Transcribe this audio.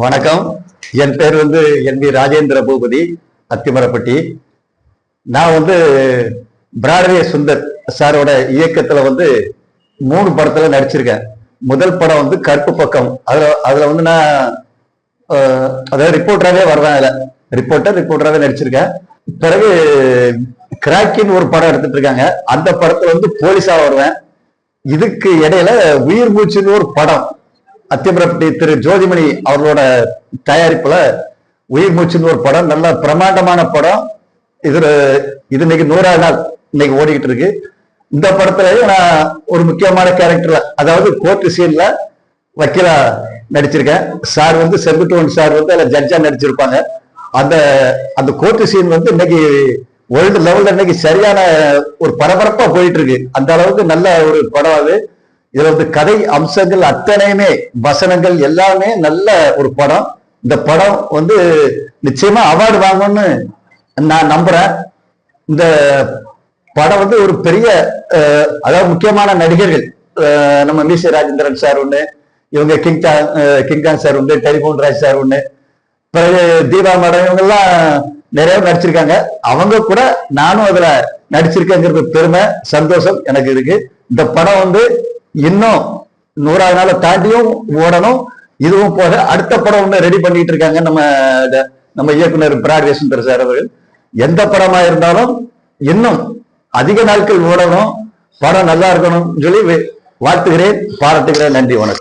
வணக்கம். என் பேர் வந்து என் வி ராஜேந்திர பூபதி அத்திமரப்பட்டி. நான் வந்து பிராட்வே சுந்தர் சாரோட இயக்கத்துல வந்து மூணு படத்துல நடிச்சிருக்கேன். முதல் படம் வந்து கருப்பு பக்கம். அதுல அதுல வந்து நான் அதாவது ரிப்போர்ட்டராகவே வருவேன் அதில். ரிப்போர்ட்டர் ரிப்போர்ட்டராகவே நடிச்சிருக்கேன். பிறகு கிராக்கின்னு ஒரு படம் எடுத்துட்டு இருக்காங்க. அந்த படத்துல வந்து போலீஸா வருவேன். இதுக்கு இடையில உயிர் மூச்சுன்னு ஒரு படம். அத்தியபுரப்பட்டி திரு ஜோதிமணி அவர்களோட தயாரிப்புல உயிர் மூச்சுன்னு ஒரு படம் நல்ல பிரமாண்டமான படம். இது இது இன்னைக்கு நூறாவது நாள் இன்னைக்கு ஓடிக்கிட்டு இருக்கு. இந்த படத்துலயும் நான் ஒரு முக்கியமான கேரக்டர்ல அதாவது கோர்ட்டு சீன்ல வக்கீலா நடிச்சிருக்கேன். சார் வந்து செங்குட்டுவன் சார் வந்து அதில் ஜட்ஜா நடிச்சிருப்பாங்க. அந்த அந்த கோர்ட்டு சீன் வந்து இன்னைக்கு வேர்ல்டு லெவல்ல இன்னைக்கு சரியான ஒரு பரபரப்பா போயிட்டு இருக்கு. அந்த அளவுக்கு நல்ல ஒரு படம் அது. இதுல வந்து கதை அம்சங்கள் அத்தனையுமே வசனங்கள் எல்லாமே நல்ல ஒரு படம். இந்த படம் வந்து நிச்சயமா அவார்டு வாங்கும்னு நான் நம்புறேன். இந்த படம் வந்து ஒரு பெரிய அதாவது முக்கியமான நடிகர்கள் நம்ம மீசை ராஜேந்திரன் சார் ஒண்ணு இவங்க கிங்கா கிங்கான் சார் உண்டு டெலிபோன் ராஜ் சார் ஒண்ணு பிறகு தீபா மேடம் இவங்கெல்லாம் நிறைய நடிச்சிருக்காங்க. அவங்க கூட நானும் அதுல நடிச்சிருக்கேங்கிறது பெருமை சந்தோஷம் எனக்கு இருக்கு. இந்த படம் வந்து இன்னும் நூறாவது நாளை தாண்டியும் ஓடணும். இதுவும் போக அடுத்த படம் ஒன்று ரெடி பண்ணிட்டு இருக்காங்க நம்ம நம்ம இயக்குனர் பிராட்வே சுந்தர் சார் அவர்கள். எந்த படமா இருந்தாலும் இன்னும் அதிக நாட்கள் ஓடணும். படம் நல்லா இருக்கணும்னு சொல்லி வாழ்த்துகிறேன் பாராட்டுகிறேன். நன்றி வணக்கம்.